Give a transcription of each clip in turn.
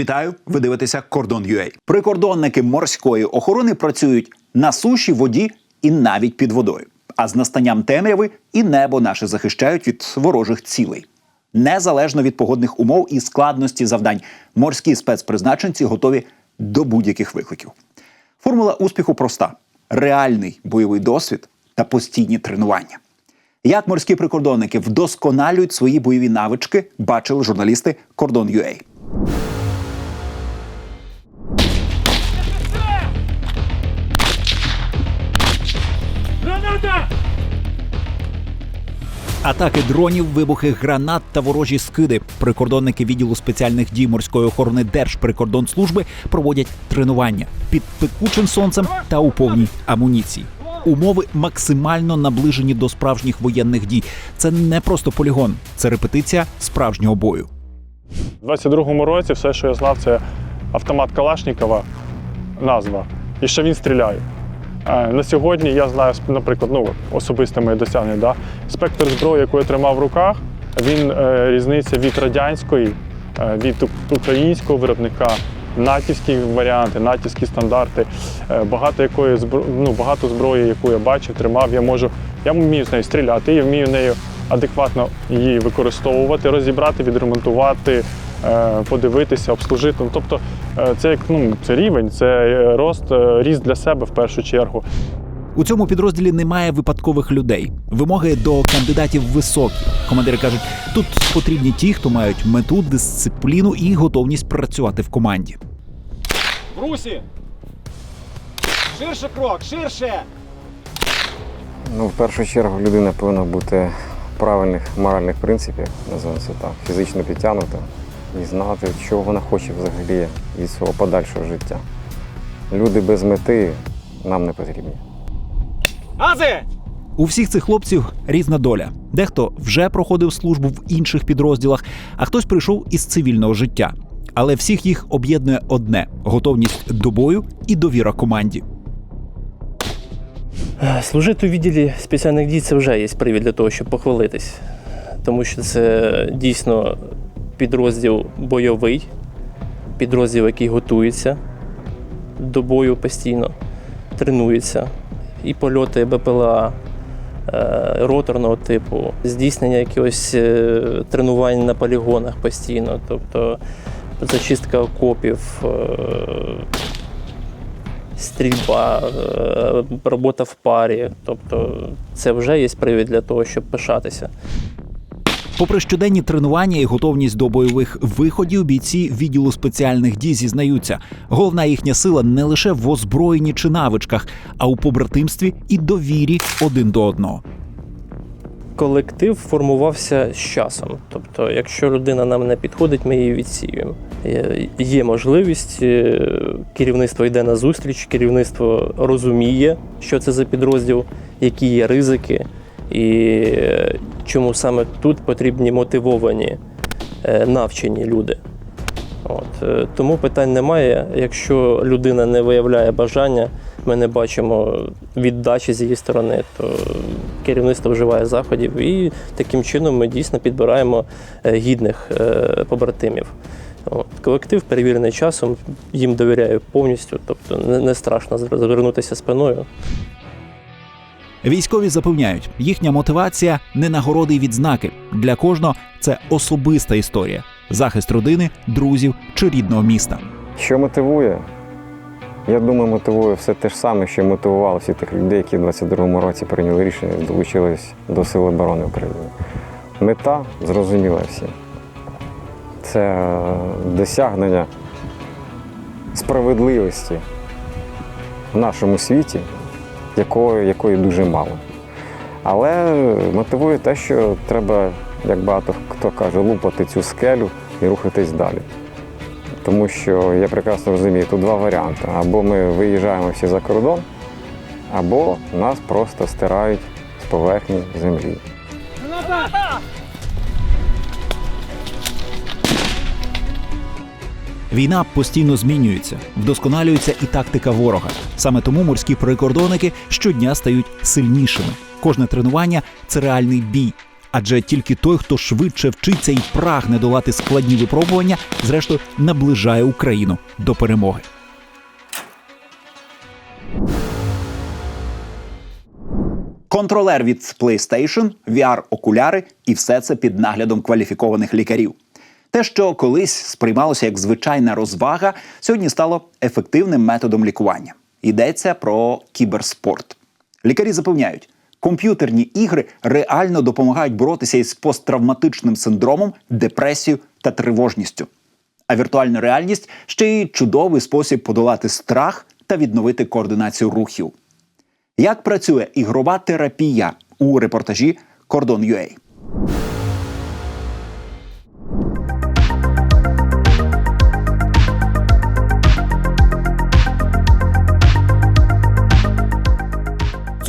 Вітаю! Ви дивитеся Кордон UA. Прикордонники морської охорони працюють на суші, воді і навіть під водою. А з настанням темряви і небо наше захищають від ворожих цілей. Незалежно від погодних умов і складності завдань, морські спецпризначенці готові до будь-яких викликів. Формула успіху проста: реальний бойовий досвід та постійні тренування. Як морські прикордонники вдосконалюють свої бойові навички, бачили журналісти Кордон Атаки дронів, вибухи гранат та ворожі скиди. Прикордонники відділу спеціальних дій морської охорони Держприкордонслужби проводять тренування під пекучим сонцем та у повній амуніції. Умови максимально наближені до справжніх воєнних дій. Це не просто полігон, це репетиція справжнього бою. У 22-му році все, що я знав, це автомат Калашнікова, назва. І що він стріляє. На сьогодні я знаю, наприклад, ну, особисте моє досягнення. Да? Спектр зброї, яку я тримав в руках, він е, різниця від радянської, е, від українського виробника, натівські варіанти, натівські стандарти. Е, багато якої збро... ну, багато зброї, яку я бачив, тримав, я можу. Я вмію з нею стріляти, я вмію нею адекватно її використовувати, розібрати, відремонтувати, подивитися, обслужити. Ну, тобто е, це як ну, це рівень, це е, рост, е, ріст для себе в першу чергу. У цьому підрозділі немає випадкових людей. Вимоги до кандидатів високі. Командири кажуть, тут потрібні ті, хто мають мету, дисципліну і готовність працювати в команді. В русі! Ширше крок, ширше! Ну, в першу чергу людина повинна бути правильних моральних принципів, називаємо це так, фізично підтягнута і знати, чого вона хоче взагалі від свого подальшого життя. Люди без мети нам не потрібні. Ази! У всіх цих хлопців різна доля. Дехто вже проходив службу в інших підрозділах, а хтось прийшов із цивільного життя. Але всіх їх об'єднує одне готовність до бою і довіра команді. Служити у відділі спеціальних дій це вже є привід для того, щоб похвалитись. Тому що це дійсно підрозділ бойовий, підрозділ, який готується до бою постійно, тренується. І польоти БПЛА е, роторного типу, здійснення якихось е, тренувань на полігонах постійно, тобто зачистка окопів, е, стрільба, робота в парі. Тобто це вже є привід для того, щоб пишатися. Попри щоденні тренування і готовність до бойових виходів, бійці відділу спеціальних дій зізнаються, головна їхня сила не лише в озброєнні чи навичках, а у побратимстві і довірі один до одного. Колектив формувався з часом. Тобто, якщо людина нам не підходить, ми її відсіюємо. Є- можливість, е, керівництво йде на зустріч, керівництво розуміє, що це за підрозділ, які є ризики, і е, чому саме тут потрібні мотивовані, е, навчені люди. От, е, тому питань немає. Якщо людина не виявляє бажання, ми не бачимо віддачі з її сторони, то керівництво вживає заходів, і таким чином ми дійсно підбираємо е, гідних побратимів. От. Колектив перевірений часом, їм довіряю повністю, тобто не страшно звернутися спиною. Військові запевняють, їхня мотивація не нагороди й відзнаки. Для кожного це особиста історія, захист родини, друзів чи рідного міста. Що мотивує? Я думаю, мотивує все те ж саме, що мотивувало всіх тих людей, які в 22-му році прийняли рішення долучились до Сил оборони України. Мета зрозуміла всім. Це досягнення справедливості в нашому світі, якої, якої дуже мало. Але мотивує те, що треба, як багато хто каже, лупати цю скелю і рухатись далі. Тому що я прекрасно розумію, тут два варіанти. Або ми виїжджаємо всі за кордон, або нас просто стирають з поверхні землі. Війна постійно змінюється, вдосконалюється і тактика ворога. Саме тому морські прикордонники щодня стають сильнішими. Кожне тренування це реальний бій. Адже тільки той, хто швидше вчиться і прагне долати складні випробування, зрештою наближає Україну до перемоги. Контролер від PlayStation, VR-окуляри і все це під наглядом кваліфікованих лікарів. Те, що колись сприймалося як звичайна розвага, сьогодні стало ефективним методом лікування. Йдеться про кіберспорт. Лікарі запевняють, комп'ютерні ігри реально допомагають боротися із посттравматичним синдромом, депресією та тривожністю. А віртуальна реальність ще й чудовий спосіб подолати страх та відновити координацію рухів. Як працює ігрова терапія у репортажі Кордон.ua.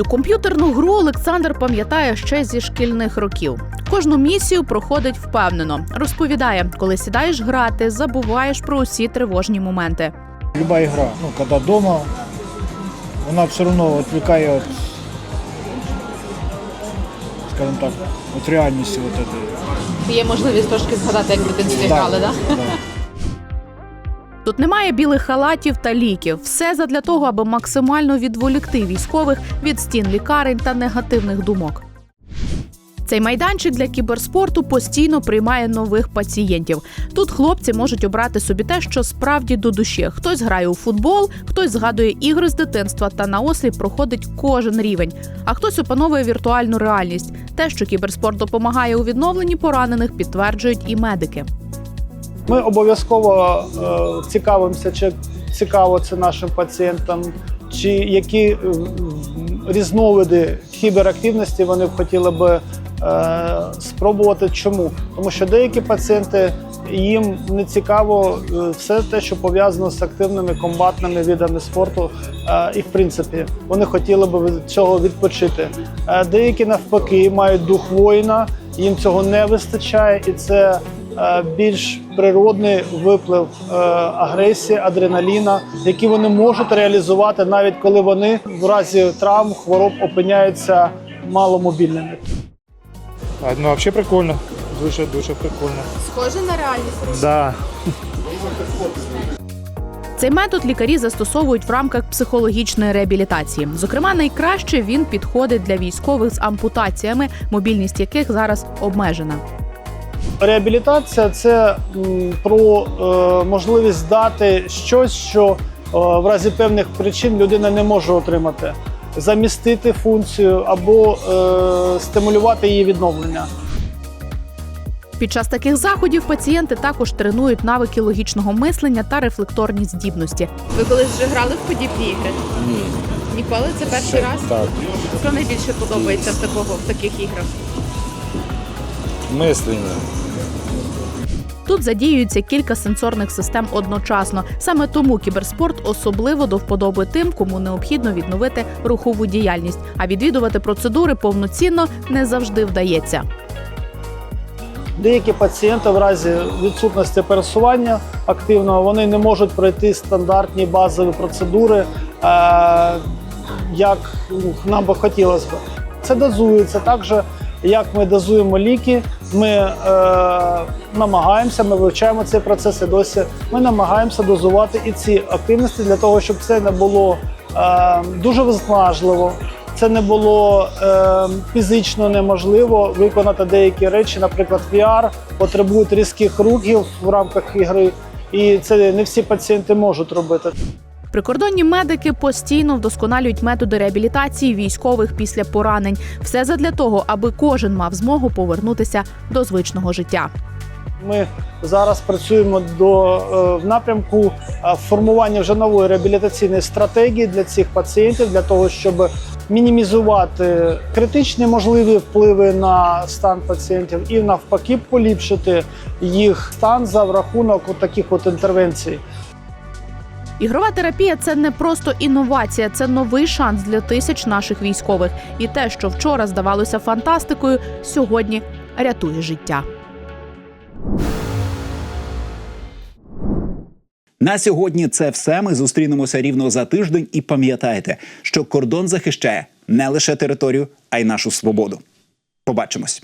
Цю комп'ютерну гру Олександр пам'ятає ще зі шкільних років. Кожну місію проходить впевнено. Розповідає, коли сідаєш грати, забуваєш про усі тривожні моменти. Любая игра, ну, когда дома, она все равно отвлекает от, скажем так, от реальности вот этой. Є можливість трошки згадати, як в дитинстві Да, да. Тут немає білих халатів та ліків. Все задля того, аби максимально відволікти військових від стін лікарень та негативних думок. Цей майданчик для кіберспорту постійно приймає нових пацієнтів. Тут хлопці можуть обрати собі те, що справді до душі. Хтось грає у футбол, хтось згадує ігри з дитинства та наосліп проходить кожен рівень. А хтось опановує віртуальну реальність. Те, що кіберспорт допомагає у відновленні поранених, підтверджують і медики. Ми обов'язково е, цікавимося, чи цікаво це нашим пацієнтам, чи які е, різновиди кіберактивності вони б хотіли би е, спробувати. Чому? Тому що деякі пацієнти їм не цікаво е, все те, що пов'язано з активними комбатними видами спорту. Е, і в принципі вони хотіли би від цього відпочити. Е, деякі навпаки мають дух воїна, їм цього не вистачає, і це більш природний виплив е, агресії, адреналіна, які вони можуть реалізувати навіть коли вони в разі травм, хвороб опиняються маломобільними. Ну, вообще прикольно. Дуже, дуже прикольно. Схоже на реальність. Да. Цей метод лікарі застосовують в рамках психологічної реабілітації. Зокрема, найкраще він підходить для військових з ампутаціями, мобільність яких зараз обмежена. Реабілітація це про е, можливість дати щось, що е, в разі певних причин людина не може отримати, замістити функцію або е, стимулювати її відновлення. Під час таких заходів пацієнти також тренують навики логічного мислення та рефлекторні здібності. Ви колись вже грали в подібні ігри? Ні. Ніколи? Це перший раз? Так, Що найбільше подобається в такого в таких іграх? Мислення. Тут задіюється кілька сенсорних систем одночасно. Саме тому кіберспорт особливо до вподоби тим, кому необхідно відновити рухову діяльність. А відвідувати процедури повноцінно не завжди вдається. Деякі пацієнти в разі відсутності пересування активного вони не можуть пройти стандартні базові процедури, е, як нам би хотілося б. Це дозується так же, як ми дозуємо ліки. Ми е, намагаємося, ми вивчаємо цей процес досі. Ми намагаємося дозувати і ці активності для того, щоб це не було е, дуже виснажливо. Це не було е, фізично неможливо виконати деякі речі. Наприклад, VR потребують різких рухів в рамках ігри, і це не всі пацієнти можуть робити. Прикордонні медики постійно вдосконалюють методи реабілітації військових після поранень. Все задля того, аби кожен мав змогу повернутися до звичного життя. Ми зараз працюємо до е, в напрямку е, формування вже нової реабілітаційної стратегії для цих пацієнтів, для того, щоб мінімізувати критичні можливі впливи на стан пацієнтів і навпаки поліпшити їх стан за рахунок таких от інтервенцій. Ігрова терапія це не просто інновація, це новий шанс для тисяч наших військових. І те, що вчора здавалося фантастикою, сьогодні рятує життя. На сьогодні це все. Ми зустрінемося рівно за тиждень. І пам'ятайте, що кордон захищає не лише територію, а й нашу свободу. Побачимось.